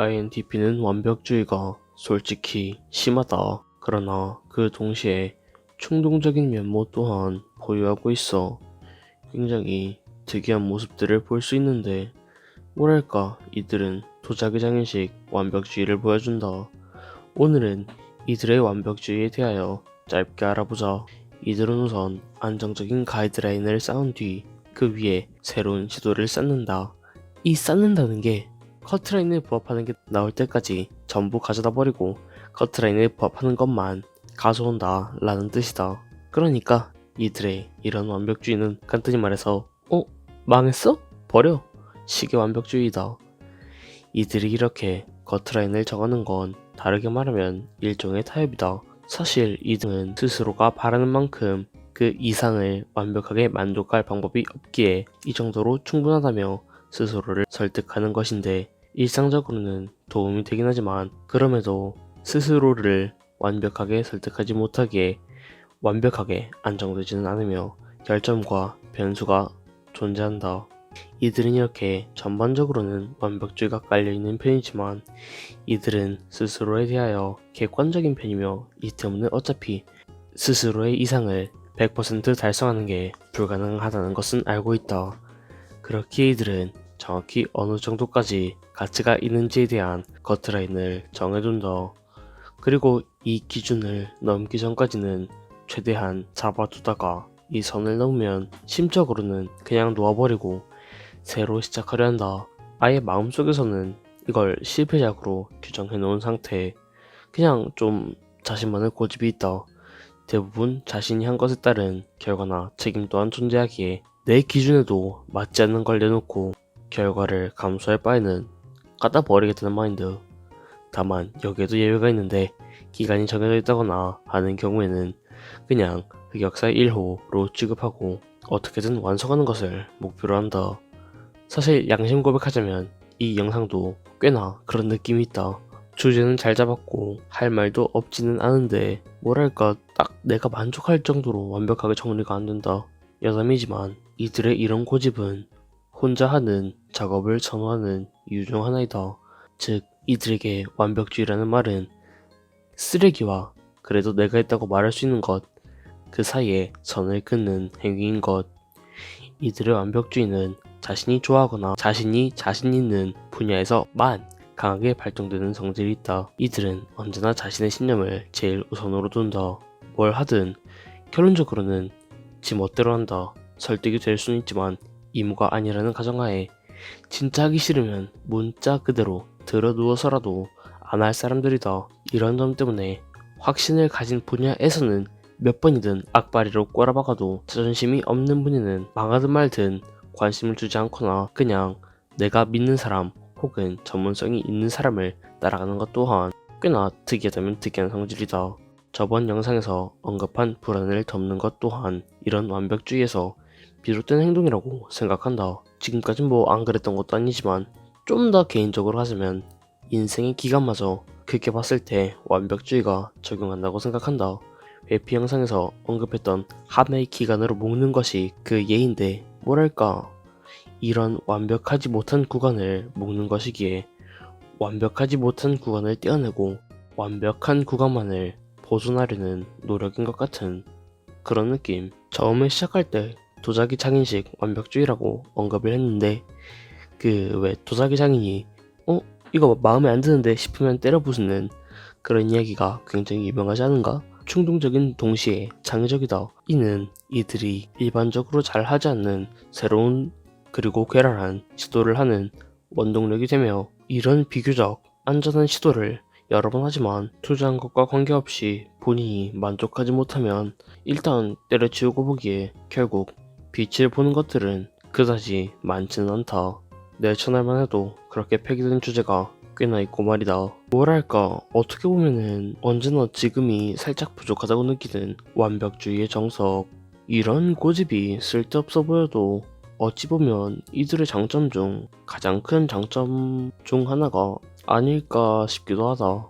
INTP는 완벽주의가 솔직히 심하다. 그러나 그 동시에 충동적인 면모 또한 보유하고 있어 굉장히 특이한 모습들을 볼 수 있는데 뭐랄까 이들은 도자기 장인식 완벽주의를 보여준다. 오늘은 이들의 완벽주의에 대하여 짧게 알아보자. 이들은 우선 안정적인 가이드라인을 쌓은 뒤 그 위에 새로운 시도를 쌓는다. 이 쌓는다는 게 커트라인에 부합하는 게 나올 때까지 전부 가져다 버리고 커트라인에 부합하는 것만 가져온다 라는 뜻이다. 그러니까 이들의 이런 완벽주의는 간단히 말해서 어? 망했어? 버려. 시계 완벽주의다. 이들이 이렇게 커트라인을 정하는 건 다르게 말하면 일종의 타협이다. 사실 이들은 스스로가 바라는 만큼 그 이상을 완벽하게 만족할 방법이 없기에 이 정도로 충분하다며 스스로를 설득하는 것인데 일상적으로는 도움이 되긴 하지만 그럼에도 스스로를 완벽하게 설득하지 못하기에 완벽하게 안정되지는 않으며 결점과 변수가 존재한다. 이들은 이렇게 전반적으로는 완벽주의가 깔려있는 편이지만 이들은 스스로에 대하여 객관적인 편이며 이 때문에 어차피 스스로의 이상을 100% 달성하는 게 불가능하다는 것은 알고 있다. 그렇기에 이들은 정확히 어느 정도까지 가치가 있는지에 대한 커트라인을 정해둔다. 그리고 이 기준을 넘기 전까지는 최대한 잡아두다가 이 선을 넘으면 심적으로는 그냥 놓아버리고 새로 시작하려 한다. 아예 마음속에서는 이걸 실패작으로 규정해 놓은 상태. 그냥 좀 자신만의 고집이 있다. 대부분 자신이 한 것에 따른 결과나 책임 또한 존재하기에 내 기준에도 맞지 않는 걸 내놓고 결과를 감수할 바에는 갖다 버리겠다는 마인드. 다만 여기에도 예외가 있는데 기간이 정해져 있다거나 하는 경우에는 그냥 흑역사 1호로 취급하고 어떻게든 완성하는 것을 목표로 한다. 사실 양심 고백하자면 이 영상도 꽤나 그런 느낌이 있다. 주제는 잘 잡았고 할 말도 없지는 않은데 뭐랄까 딱 내가 만족할 정도로 완벽하게 정리가 안 된다. 여담이지만 이들의 이런 고집은 혼자 하는 작업을 선호하는 이유 중 하나이다. 즉 이들에게 완벽주의라는 말은 쓰레기와 그래도 내가 했다고 말할 수 있는 것, 그 사이에 선을 긋는 행위인 것. 이들의 완벽주의는 자신이 좋아하거나 자신이 자신 있는 분야에서만 강하게 발동되는 성질이 있다. 이들은 언제나 자신의 신념을 제일 우선으로 둔다. 뭘 하든 결론적으로는 지 멋대로 한다. 설득이 될 수는 있지만 임무가 아니라는 가정하에 진짜 하기 싫으면 문자 그대로 들어 누워서라도 안 할 사람들이다. 이런 점 때문에 확신을 가진 분야에서는 몇 번이든 악바리로 꼬라박아도 자존심이 없는 분야는 망하든 말든 관심을 주지 않거나 그냥 내가 믿는 사람 혹은 전문성이 있는 사람을 따라가는 것 또한 꽤나 특이하다면 특이한 성질이다. 저번 영상에서 언급한 불안을 덮는 것 또한 이런 완벽주의에서 비롯된 행동이라고 생각한다. 지금까진 뭐 안 그랬던 것도 아니지만 좀 더 개인적으로 하자면 인생의 기간마저 그렇게 봤을 때 완벽주의가 적용한다고 생각한다. 회피 영상에서 언급했던 하나의 기간으로 묶는 것이 그 예인데 뭐랄까 이런 완벽하지 못한 구간을 묶는 것이기에 완벽하지 못한 구간을 떼어내고 완벽한 구간만을 보존하려는 노력인 것 같은 그런 느낌. 처음에 시작할 때 도자기 장인식 완벽주의라고 언급을 했는데 그 왜 도자기 장인이 어 이거 마음에 안 드는데 싶으면 때려 부수는 그런 이야기가 굉장히 유명하지 않은가? 충동적인 동시에 창의적이다. 이는 이들이 일반적으로 잘 하지 않는 새로운 그리고 괴랄한 시도를 하는 원동력이 되며 이런 비교적 안전한 시도를 여러 번 하지만 투자한 것과 관계없이 본인이 만족하지 못하면 일단 때려치우고 보기에 결국 빛을 보는 것들은 그다지 많지는 않다. 내천할만 해도 그렇게 폐기된 주제가 꽤나 있고 말이다. 뭐랄까 어떻게 보면은 언제나 지금이 살짝 부족하다고 느끼는 완벽주의의 정석 이런 고집이 쓸데없어 보여도 어찌 보면 이들의 장점 중 가장 큰 장점 중 하나가 아닐까 싶기도 하다.